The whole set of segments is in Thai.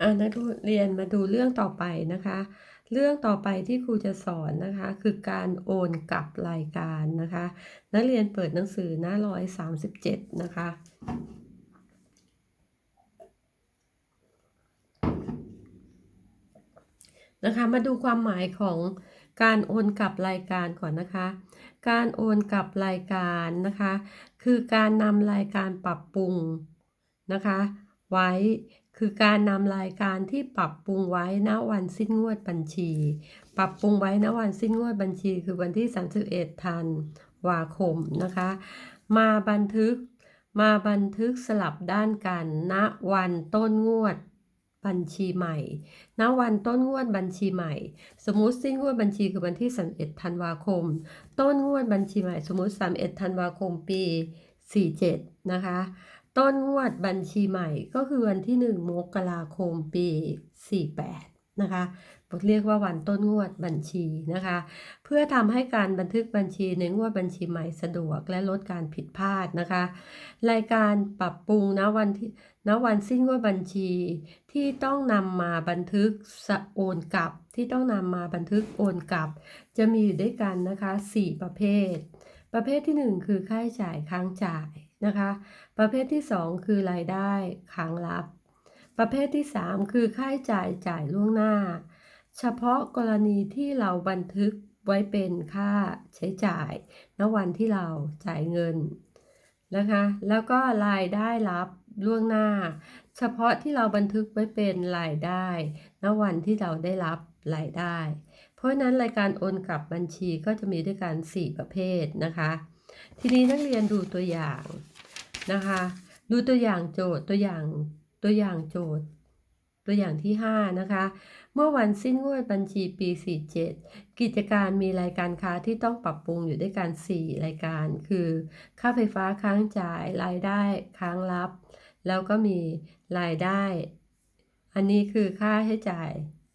อ่านักเรียนมาดูเรื่องต่อไปนะคะ เรื่องต่อไปที่ครูจะสอนนะคะ คือการโอนกลับรายการนะคะ นักเรียนเปิดหนังสือหน้าร้อยสามสิบเจ็ดนะคะ นะคะ มาดูความหมายของการโอนกลับรายการก่อนนะคะ การโอนกลับรายการนะคะ คือการนำรายการปรับปรุงนะคะ ไว้ คือการนำรายการที่ปรับปรุงไว้ณวันสิ้นงวดบัญชี ปรับปรุงไว้ณวันสิ้นงวดบัญชี คือวันที่ 31 ธันวาคมนะคะ มาบันทึกมาบันทึกสลับด้านกันณวันต้นงวดบัญชีใหม่ ณ วันต้นงวดบัญชีใหม่ สมมุติสิ้นงวดบัญชีคือวันที่ 31 ธันวาคม ต้นงวดบัญชีใหม่ สมมุติ 31 ธันวาคม ปี 47 นะคะ ต้นงวดบัญชีใหม่ก็คือวันที่ 1 มกราคมปี 48 นะคะเรียกว่าวันต้นงวดบัญชีนะคะ เพื่อทำให้การบันทึกบัญชีในงวดบัญชีใหม่สะดวกและลดการผิดพลาดนะคะ รายการปรับปรุงนะวันที่ณวันสิ้นงวดบัญชีที่ต้องนำมาบันทึกโอนกลับ ที่ต้องนำมาบันทึกโอนกลับ จะมีอยู่ด้วยกันนะคะ 4 ประเภท ประเภทที่ 1 คือค่าใช้จ่ายค้างจ่าย นะคะ ประเภทที่ 2 คือรายได้ค้างรับ ประเภทที่ 3 คือค่าใช้จ่ายจ่ายล่วงหน้า เฉพาะกรณีที่เราบันทึกไว้เป็นค่าใช้จ่ายณวันที่เราจ่ายเงินนะคะ แล้วก็รายได้รับล่วงหน้า เฉพาะที่เราบันทึกไว้เป็นรายได้ณวันที่เราได้รับรายได้ เพราะนั้นรายการโอนกลับบัญชีก็จะมีด้วยกัน 4 ประเภทนะคะ ทีนี้นักเรียนดูตัวอย่าง นะคะ ดูตัวอย่างโจทย์ตัวอย่างตัวอย่างโจทย์ ตัวอย่างที่ 5 นะคะ เมื่อวันสิ้นงวดบัญชีปี 47 กิจการมีรายการค้าที่ต้องปรับปรุงอยู่ด้วยกัน 4 รายการ คือ ค่าไฟฟ้าค้างจ่ายรายได้ค้างรับ แล้วก็มีรายได้ อันนี้คือค่าใช้จ่าย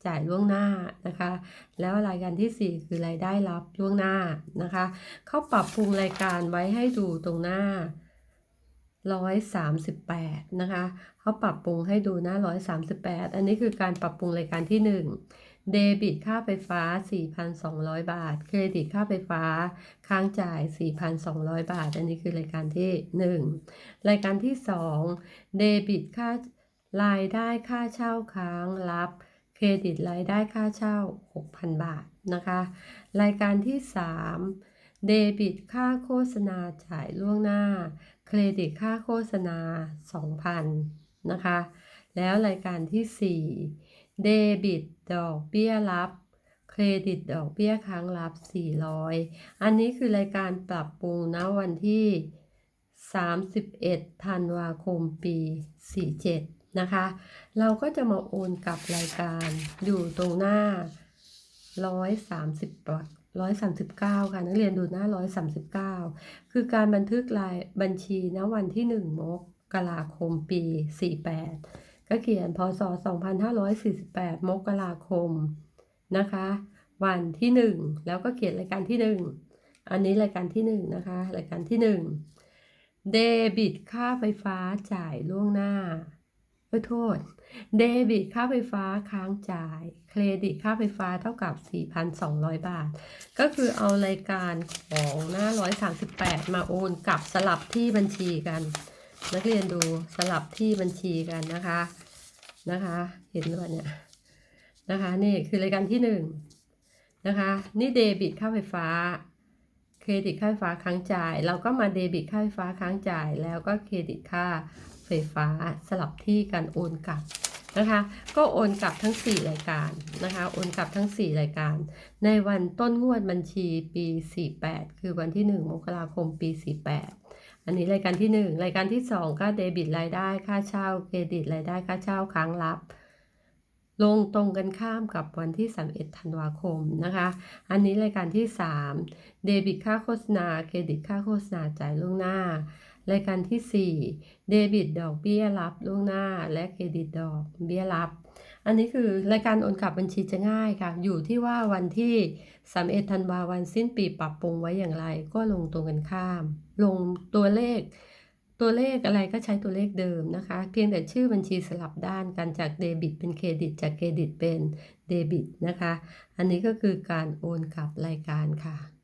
จ่ายล่วงหน้านะคะ แล้วรายการที่ 4 คือรายได้รับล่วงหน้านะคะ เขาปรับปรุงรายการไว้ให้ดูตรงหน้า 138 นะคะเขาปรับปรุงให้ดูหน้า 138 อันนี้คือการปรับปรุงรายการที่ 1 เดบิตค่าไฟฟ้า 4,200 บาท เครดิตค่าไฟฟ้า ค้างจ่าย 4,200 บาท อันนี้คือรายการที่ 1 รายการที่ 2 เดบิตค่ารายได้ค่าเช่าค้างรับ เครดิตรายได้ค่าเช่า 6,000 บาทนะคะ รายการที่ 3 เดบิตค่าโฆษณาจ่ายล่วงหน้า เครดิตค่าโฆษณา 2,000 นะคะ แล้วรายการที่ 4 เดบิตดอกเบี้ยรับ เครดิตดอกเบี้ยค้างรับ 400 อันนี้คือรายการปรับปรุงณวันที่ 31 ธันวาคมปี 47 นะคะ เราก็จะมาโอนกับรายการอยู่ตรงหน้า 130 139 ค่ะ นักเรียนดูหน้า 139 คือการบันทึกรายบัญชีณวันที่ 1 มกราคมปี 48 ก็เขียนพศ 2548 มกราคมนะคะ วันที่ 1 แล้วก็เขียนรายการที่ 1 อันนี้รายการที่ 1 นะคะ รายการที่ 1 เดบิตค่าไฟฟ้าจ่ายล่วงหน้า ขอโทษ เดบิตค่าไฟฟ้าค้างจ่าย เครดิตค่าไฟฟ้าเท่ากับ 4,200 บาท ก็คือเอารายการของหน้า 138 มาโอนกลับสลับที่บัญชีกัน นักเรียนดูสลับที่บัญชีกันนะคะ นะคะ เห็นหรือเปล่าเนี่ย นะคะ นี่คือรายการที่ 1 นะคะ นี่เดบิตค่าไฟฟ้า เครดิตค่าไฟฟ้าค้างจ่าย เราก็มาเดบิตค่าไฟฟ้าค้างจ่าย แล้วก็เครดิตค่า ไฟฟ้าสลับที่การโอนกลับนะคะ ก็โอนกลับทั้ง 4 รายการนะคะ โอนกลับทั้ง 4 รายการ ในวันต้นงวดบัญชีปี 48 คือวันที่ 1 มกราคมปี 48 อันนี้รายการที่ 1 รายการที่ 2 ก็เดบิตรายได้ค่าเช่าเครดิตรายได้ค่าเช่าค้างรับ ลงตรงกันข้ามกับวันที่ 31 ธันวาคมนะคะ อันนี้รายการที่ 3 เดบิตค่าโฆษณาเครดิตค่าโฆษณาจ่ายล่วงหน้า รายการที่ 4 เดบิตดอกเบี้ยรับล่วงหน้า และเครดิตดอกเบี้ยรับ อันนี้คือรายการโอนกลับบัญชีจะง่ายค่ะ อยู่ที่ว่าวันที่31ธันวาวันสิ้นปีปรับปรุงไว้อย่างไร ก็ลงตรงกันข้าม ลงตัวเลข ตัวเลขอะไรก็ใช้ตัวเลขเดิมนะคะ เพียงแต่ชื่อบัญชีสลับด้านกันจากเดบิตเป็นเครดิต จากเครดิตเป็นเดบิตนะคะ อันนี้ก็คือการโอนกลับรายการค่ะ